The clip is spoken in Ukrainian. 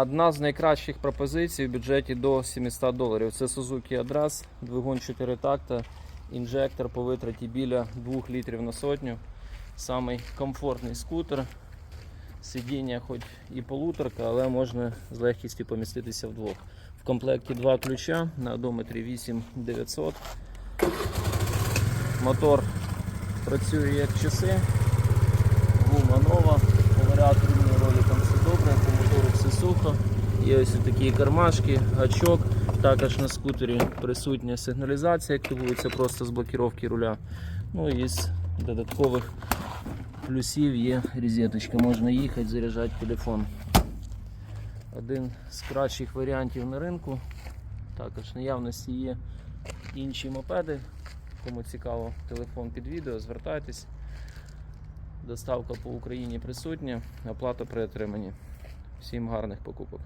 Одна з найкращих пропозицій в бюджеті до 700 доларів. Це Suzuki Adras, двигун 4 такта, інжектор по витраті біля 2 літрів на сотню. Самий комфортний скутер. Сидіння хоч і полуторка, але можна з легкістю поміститися вдвох. В комплекті два ключа на одометрі 8900. Мотор працює як часи. Гума нова, по Є ось такі кармашки, гачок. Також на скутері присутня сигналізація, активується просто з блокіровки руля. Ну і з додаткових плюсів є розеточка, можна їхати, заряджати телефон. Один з кращих варіантів на ринку. Також наявності є інші мопеди. Кому цікаво, телефон під відео, звертайтесь. Доставка по Україні присутня, оплата при отриманні. Всім гарних покупок.